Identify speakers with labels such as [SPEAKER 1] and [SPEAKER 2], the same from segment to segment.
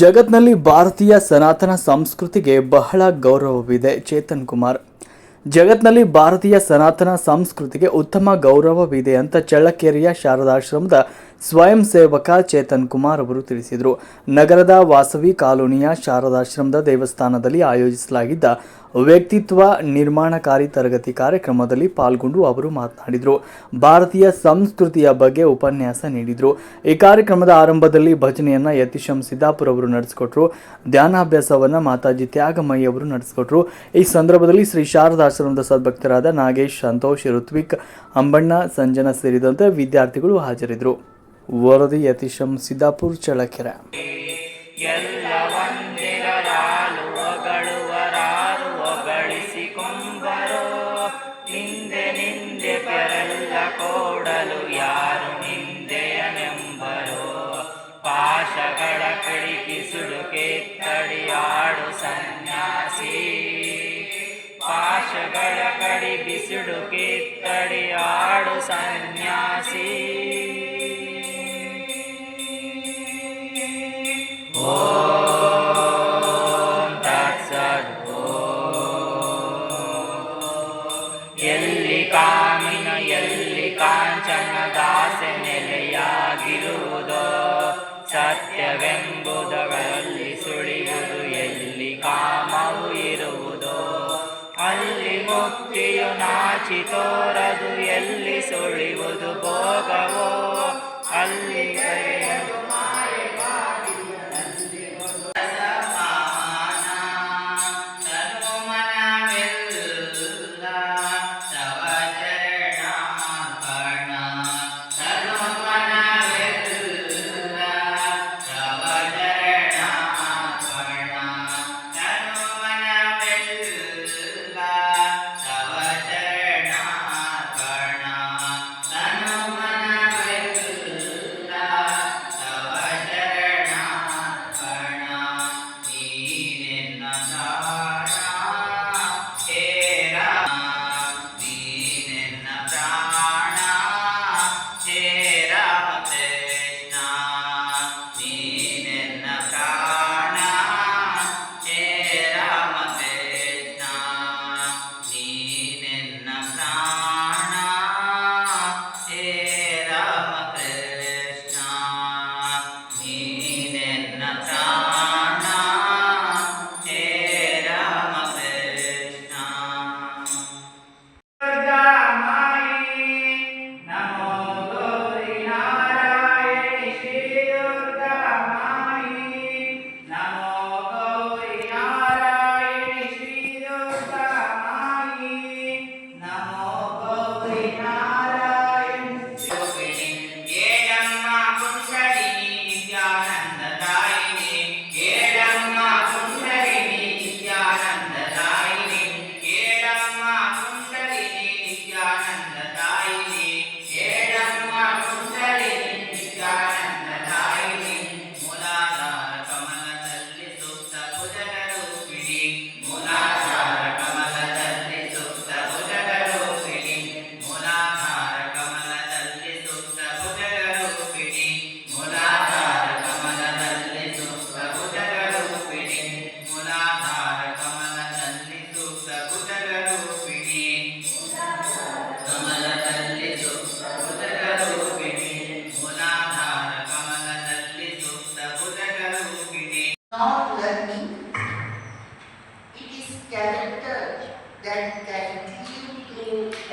[SPEAKER 1] ಜಗತ್ನಲ್ಲಿ ಭಾರತೀಯ ಸನಾತನ ಸಂಸ್ಕೃತಿಗೆ ಬಹಳ ಗೌರವವಿದೆ ಚೇತನ್ ಕುಮಾರ್. ಜಗತ್ನಲ್ಲಿ ಭಾರತೀಯ ಸನಾತನ ಸಂಸ್ಕೃತಿಗೆ ಉತ್ತಮ ಗೌರವವಿದೆ ಅಂತ ಚಳ್ಳಕೆರೆಯ ಶಾರದಾಶ್ರಮದ ಸ್ವಯಂ ಸೇವಕ ಚೇತನ್ ಕುಮಾರ್ ಅವರು ತಿಳಿಸಿದರು. ನಗರದ ವಾಸವಿ ಕಾಲೋನಿಯ ಶಾರದಾಶ್ರಮದ ದೇವಸ್ಥಾನದಲ್ಲಿ ಆಯೋಜಿಸಲಾಗಿದ್ದ ವ್ಯಕ್ತಿತ್ವ ನಿರ್ಮಾಣಕಾರಿ ತರಗತಿ ಕಾರ್ಯಕ್ರಮದಲ್ಲಿ ಪಾಲ್ಗೊಂಡು ಅವರು ಮಾತನಾಡಿದರು. ಭಾರತೀಯ ಸಂಸ್ಕೃತಿಯ ಬಗ್ಗೆ ಉಪನ್ಯಾಸ ನೀಡಿದರು. ಈ ಕಾರ್ಯಕ್ರಮದ ಆರಂಭದಲ್ಲಿ ಭಜನೆಯನ್ನ ಯತಿಶಂ ಸಿದ್ದಾಪುರ ಅವರು ನಡೆಸಿಕೊಟ್ರು. ಧ್ಯಾನಾಭ್ಯಾಸವನ್ನು ಮಾತಾಜಿ ತ್ಯಾಗಮಯ್ಯ ಅವರು ನಡೆಸಿಕೊಟ್ರು. ಈ ಸಂದರ್ಭದಲ್ಲಿ ಶ್ರೀ ಶಾರದಾಶ್ರಮದ ಸದ್ಭಕ್ತರಾದ ನಾಗೇಶ್, ಸಂತೋಷ್, ಋತ್ವಿಕ್, ಅಂಬಣ್ಣ, ಸಂಜನಾ ಸೇರಿದಂತೆ ವಿದ್ಯಾರ್ಥಿಗಳು ಹಾಜರಿದ್ದರು. ವರದಿ ಯತಿಶಂ ಸಿದ್ದಾಪುರ್ ಚಳಕೆರೆ
[SPEAKER 2] ಎಲ್ಲ ಬಿಸಿಡು ಕಿತ್ತಡಿ ಆಡು ಪಾಶಗಳ ಸನ್ಯಾಸಿ ಪಾಶಗಳ ಸನ್ಯಾಸಿ. ಎಲ್ಲಿ ಕಾಮಿನ ಎಲ್ಲಿ ಕಾಂಚನ ದಾಸೆ ನೆಲೆಯಾಗಿರುವುದೋ ಸತ್ಯವೆಂಬುದರಲ್ಲಿ ಸುಳಿಯುವುದು ಎಲ್ಲಿ ಕಾಮವು ಇರುವುದೋ? ಅಲ್ಲಿ ಮುಕ್ತಿಯು ನಾಚಿ ತೋರದು ಎಲ್ಲಿ ಸುಳಿಯುವುದು ಭೋಗವೋ? ಅಲ್ಲಿ ಕರೆಯಲು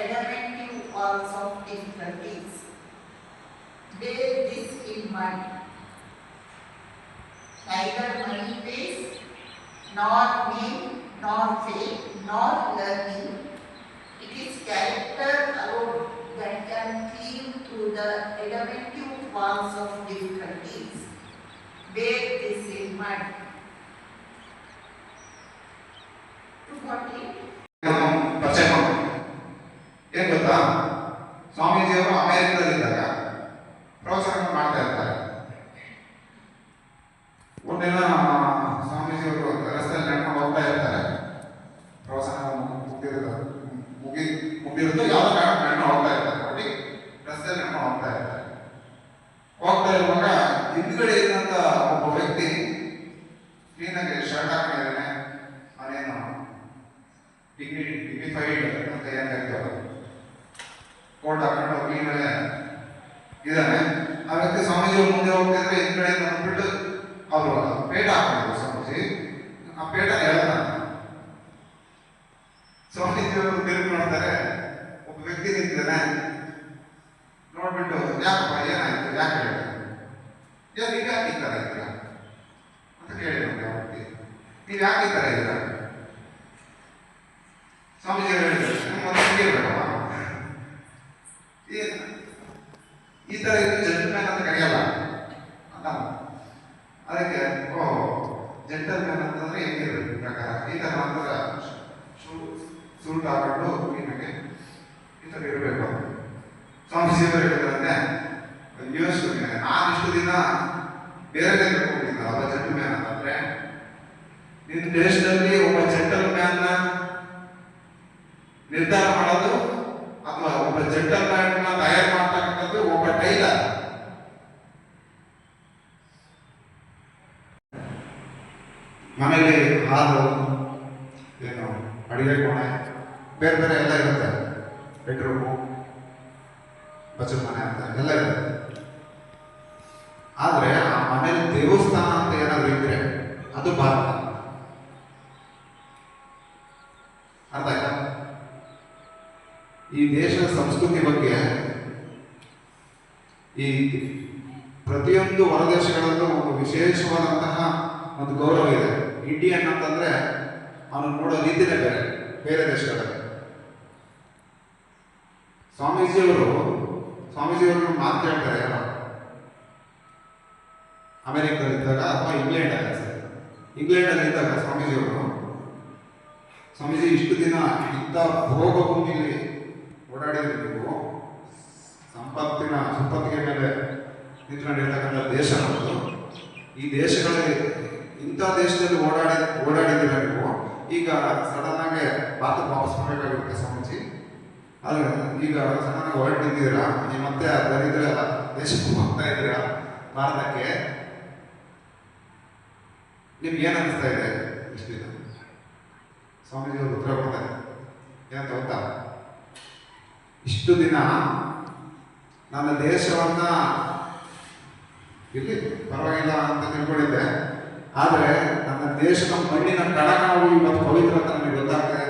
[SPEAKER 3] elemental walls of difficulties. Bear this in mind. Neither money pays, nor name, nor fame, nor learning. It is character alone that can cleave to the elemental walls of difficulties. Bear this in mind.
[SPEAKER 4] ಏನ್ ಗೊತ್ತಾ? ಸ್ವಾಮೀಜಿಯವರು ಅಮೆರಿಕದಲ್ಲಿದ್ದಾಗ ಪ್ರವಚನ ಮಾಡ್ತಾ ಇರ್ತಾರೆ. ಒಂದಿನ ಸ್ವಾಮೀಜಿಯವರು ರಸ್ತೆಯಲ್ಲಿ ನಡ್ಕೊಂಡು ಹೋಗ್ತಾ ಇರ್ತಾರೆ. ಪ್ರವಚನ ಮುಗಿದಿರುತ್ತೆ ಮುಗಿ ಮುಗಿದಿರುತ್ತೋ ಯಾವ ಕಾರಣ ನಡ್ಕೊಂಡು ಹೋಗ್ತಾ ಇರ್ತಾರೆ ಒಟ್ಟಿಗೆ ರಸ್ತೆಯಲ್ಲಿ ನಡ್ಕೊಂಡು ಹೋಗ್ತಾ ಇರ್ತಾರೆ ಹೋಗ್ತಾ ಇರುವಾಗ ಹಿಂದ್ಗಡೆ ಇದ್ದಂತ ಒಬ್ಬ ವ್ಯಕ್ತಿ ಗೈಡ್ ಅಂತ ಏನ್ ಕರಿತಾರೆ ಕೋಟ್ ಹಾಕೊಂಡು ಕ್ಲೀನಲ್ಲೇ ಇದ್ದಾನೆ ಆ ವ್ಯಕ್ತಿ ಸ್ವಾಮೀಜಿ ಅವ್ರ ಮುಂದೆ ಹೋಗ್ತಿದ್ರೆ ಹಿಂದ್ಗಡೆಯಿಂದ ಬಂದ್ಬಿಟ್ಟು ಅವರು ಪೇಟ ಹಾಕೊಂಡಿದ್ರು ಸ್ವಾಮೀಜಿ ಆ ಪೇಟ ಹೇಳ್ತಾನೆ ಸ್ವಾಮೀಜಿ ಅವರು ತಿರುಗಿ ನೋಡ್ತಾರೆ ಒಬ್ಬ ವ್ಯಕ್ತಿ ನಿಂತಿದ್ದಾನೆ ನೋಡ್ಬಿಟ್ಟು ಯಾಕಪ್ಪ ಏನಾಯ್ತು ಯಾಕೆ ಹೇಳಿದೆ ಏನ್ ನೀವು ಯಾಕೆ ಈ ಥರ ಇದ್ದೀರಾ ಅಂತ ಕೇಳಿ ನಮ್ಗೆ ಆ ವ್ಯಕ್ತಿ ನೀವು ಯಾಕೆ ಈ ಥರ ಇದ್ದೀರಾ ಸ್ವಾಮೀಜಿ ಅವರು ಹೇಳಿದ್ರು ನಿಮ್ಮ ಒಂದು ಕೇಳ್ಬೇಕಪ್ಪ ಏನು ಈ ಥರ ಇದ್ದು ಜೆಂಟಲ್ಮ್ಯಾನ್ ಅಂತ ಕರೆಯಲ್ಲ ಅಂತ ಅದಕ್ಕೆ ಓ ಜೆಂಟಲ್ಮ್ಯಾನ್ ಅಂತಂದ್ರೆ ಹೆಂಗಿರ್ಬೇಕು ಈ ಪ್ರಕಾರ ಈ ಥರ ನಂತರ ಸೂಟ್ ಹಾಕೊಂಡು ನಿಮಗೆ ಈ ಥರ ಇರಬೇಕು ಅವರು ಹೇಳಿದ್ರಂತೆ ಅಯ್ಯೋ ಸುಮ್ಮನೆ ನಾನು ಇಷ್ಟು ದಿನ ಬೇರೆ ಕಡೆ ಹೋಗಿದ್ದ ಒಬ್ಬ ಜೆಂಟಲ್ಮ್ಯಾನ್ ಅಂತಂದ್ರೆ ನಿನ್ನ ದೇಶದಲ್ಲಿ ಒಬ್ಬ ಜೆಂಟಲ್ಮ್ಯಾನ್ ನಿರ್ಧಾರ ಮಾಡೋದು ಅಥವಾ ಒಬ್ಬ ಜೆಂಟಲ್ಮ್ಯಾನ್ ತಯಾರು ಮಾಡ್ತಕ್ಕಂಥದ್ದು ಒಬ್ಬ ಟೈಲರ್. ಮನೇಲಿ ಹಾಲು, ಏನು ಅಡಿಗೆ ಕೋಣೆ, ಬೇರೆ ಬೇರೆ ಎಲ್ಲ ಇರುತ್ತೆ. ಬಚ್ಚಲ ಮನೆ ಅಂತ ಇದೆ. ಆದ್ರೆ ಆ ಮನೇಲಿ ದೇವಸ್ಥಾನ ಅಂತ ಏನಾದ್ರು ಇದ್ರೆ ಅದು ಭಾರತ. ಅರ್ಥ ಆಯ್ತಾ? ಈ ದೇಶದ ಸಂಸ್ಕೃತಿ ಬಗ್ಗೆ ಈ ಪ್ರತಿಯೊಂದು ಹೊರದೇಶಗಳಲ್ಲೂ ಒಂದು ವಿಶೇಷವಾದಂತಹ ಒಂದು ಗೌರವ ಇದೆ. ಇಂಡಿಯನ್ ಅಂತಂದ್ರೆ ಅವನು ನೋಡೋ ರೀತಿನೇ ಬೇರೆ ಬೇರೆ ದೇಶಗಳಲ್ಲಿ. ಸ್ವಾಮೀಜಿಯವರು ಸ್ವಾಮೀಜಿಯವರು ಮಾತು ಕೇಳ್ತಾರೆ ಯಾರೋ ಅಮೆರಿಕದಲ್ಲಿದ್ದಾಗ ಅಥವಾ ಇಂಗ್ಲೆಂಡಲ್ಲಿ ಸರ್. ಇಂಗ್ಲೆಂಡಲ್ಲಿ ಇದ್ದಾಗ ಸ್ವಾಮೀಜಿಯವರು, ಸ್ವಾಮೀಜಿ, ಇಷ್ಟು ದಿನ ಇಂಥ ಭೋಗ ಭೂಮಿಲಿ ಓಡಾಡಿದ್ರೆ ನೀವು. ಸಂಪತ್ತಿನ, ಸಂಪತ್ತಿಗೆ ಮೇಲೆ ನಿಂತ್ಕೊಂಡಿರ್ತಕ್ಕಂಥ ದೇಶ ನಮ್ಮದು. ಈ ದೇಶಗಳಲ್ಲಿ, ಇಂಥ ದೇಶದಲ್ಲಿ ಓಡಾಡಿ, ಓಡಾಡಿದ್ದೀರ ನೀವು? ಈಗ ಸಡನ್ ಆಗಿ ಭಾರತಕ್ಕೆ ವಾಪಸ್ ಮಾಡಬೇಕಾಗಿರುತ್ತೆ ಅಲ್ಲ ಈಗ ಚೆನ್ನಾಗಿ ಆಗಿ ಹೊರಟಿದ್ದೀರಾ? ನೀವು ಮತ್ತೆ ದರಿದ್ರ ದೇಶಕ್ಕೆ ಹೋಗ್ತಾ ಇದ್ದೀರಾ? ಭಾರತಕ್ಕೆ? ನಿಮ್ಗೆ ಏನು ಅನಿಸ್ತಾ ಇದೆ ಇಷ್ಟು ದಿನ? ಸ್ವಾಮೀಜಿ ಅವರು ಉತ್ತರ ಕೊಡ್ತಾರೆ. ಏನಂತ ಗೊತ್ತಾ? ಇಷ್ಟು ದಿನ ನನ್ನ ದೇಶವನ್ನ ಇಲ್ಲಿ ಪರವಾಗಿಲ್ಲ ಅಂತ ತಿಳ್ಕೊಂಡಿದ್ದೆ. ಆದರೆ ನನ್ನ ದೇಶದ ಮಣ್ಣಿನ ಕಣಕಣವು ಇವತ್ತು ಪವಿತ್ರ ಅಂತ ನನಗೆ ಗೊತ್ತಾಗ್ತಾ